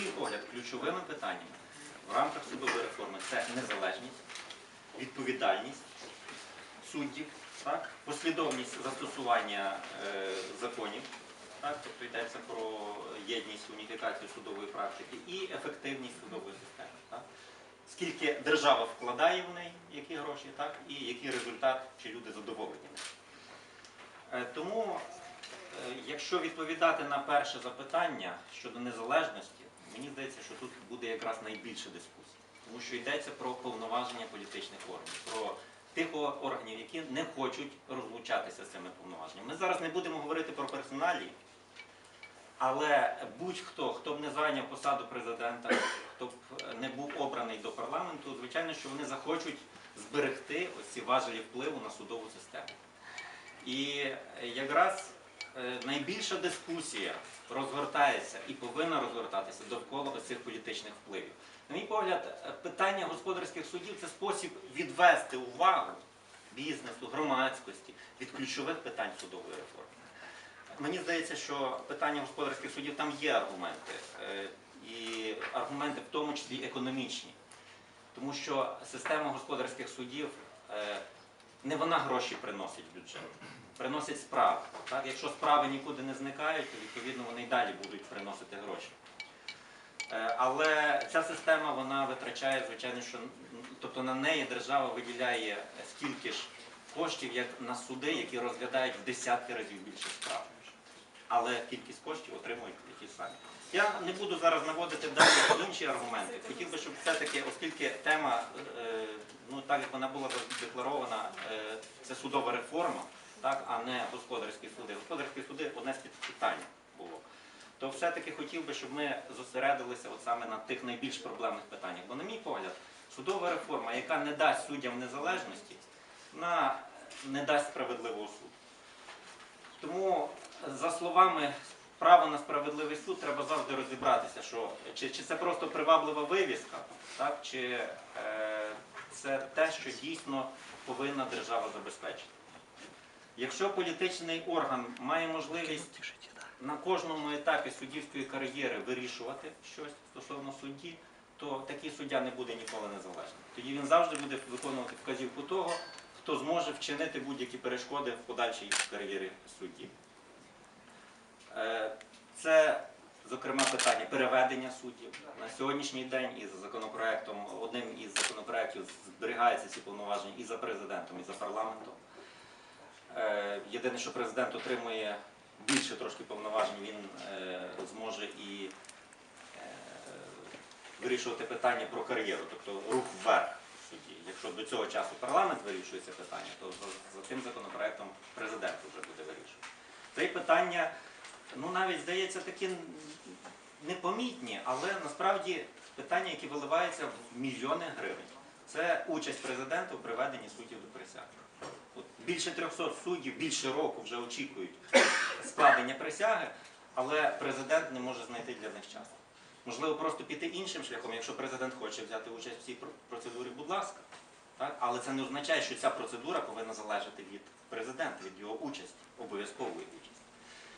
мій погляд, ключовими питаннями в рамках судової реформи це незалежність, відповідальність суддів, так, послідовність застосування е, законів, так, тобто йдеться про єдність, уніфікацію судової практики і ефективність судової системи. Так. Скільки держава вкладає в неї, які гроші, так, і який результат, чи люди задоволені. Е, Тому, е, якщо відповідати на перше запитання щодо незалежності, мені здається, що тут буде якраз найбільше дискусій. Тому що йдеться про повноваження політичних органів, про тих органів, які не хочуть розлучатися з цими повноваженнями. Ми зараз не будемо говорити про персоналі, але будь-хто, хто б не зайняв посаду президента, хто б не був обраний до парламенту, звичайно, що вони захочуть зберегти ось ці важелі впливу на судову систему. І е, якраз е, найбільша дискусія розгортається і повинна розгортатися довкола цих політичних впливів. На мій погляд, е, питання господарських судів це спосіб відвести увагу бізнесу, громадськості від ключових питань судової реформи. Мені здається, що питання господарських судів там є аргументи, е, і аргументи в тому числі економічні. Тому що система господарських судів е, не вона гроші приносить в бюджет, приносить справи. Так? Якщо справи нікуди не зникають, то відповідно вони й далі будуть приносити гроші. Е, Але ця система вона витрачає, звичайно, що тобто на неї держава виділяє стільки ж коштів, як на суди, які розглядають в десятки разів більше справ. Але кількість коштів отримують ті самі. Я не буду зараз наводити далі інші аргументи. Хотів би, щоб все-таки, оскільки тема, е, ну так як вона була задекларована, е, це судова реформа, так, а не господарські суди. Господарські суди одне з питань було. То все-таки хотів би, щоб ми зосередилися от саме на тих найбільш проблемних питаннях. Бо, на мій погляд, судова реформа, яка не дасть суддям незалежності, вона не дасть справедливого суду. Тому, за словами право на справедливий суд, треба завжди розібратися, що чи, чи це просто приваблива вивіска, так, чи е, це те, що дійсно повинна держава забезпечити. Якщо політичний орган має можливість на кожному етапі суддівської кар'єри вирішувати щось стосовно судді, то такий суддя не буде ніколи незалежним. Тоді він завжди буде виконувати вказівку того, хто зможе вчинити будь-які перешкоди в подальшій кар'єрі судді. Е, Це, зокрема, питання переведення суддів. На сьогоднішній день із законопроектом, одним із законопроектів зберігаються ці повноваження і за президентом, і за парламентом. Е, Єдине, що президент отримує більше трошки повноважень, він е, зможе і вирішувати питання про кар'єру, тобто рух вверх судді. Якщо до цього часу парламент вирішує це питання, то за, тим законопроектом президент вже буде вирішувати. Це питання, ну навіть здається, такі непомітні, але насправді питання, які виливаються в мільйони гривень. Це участь президента у приведенні суддів до присяги. От більше 300 суддів більше року вже очікують складення присяги, але президент не може знайти для них часу. Можливо, просто піти іншим шляхом, якщо президент хоче взяти участь в цій процедурі, будь ласка. Так? Але це не означає, що ця процедура повинна залежати від президента, від його участі, обов'язкової участі.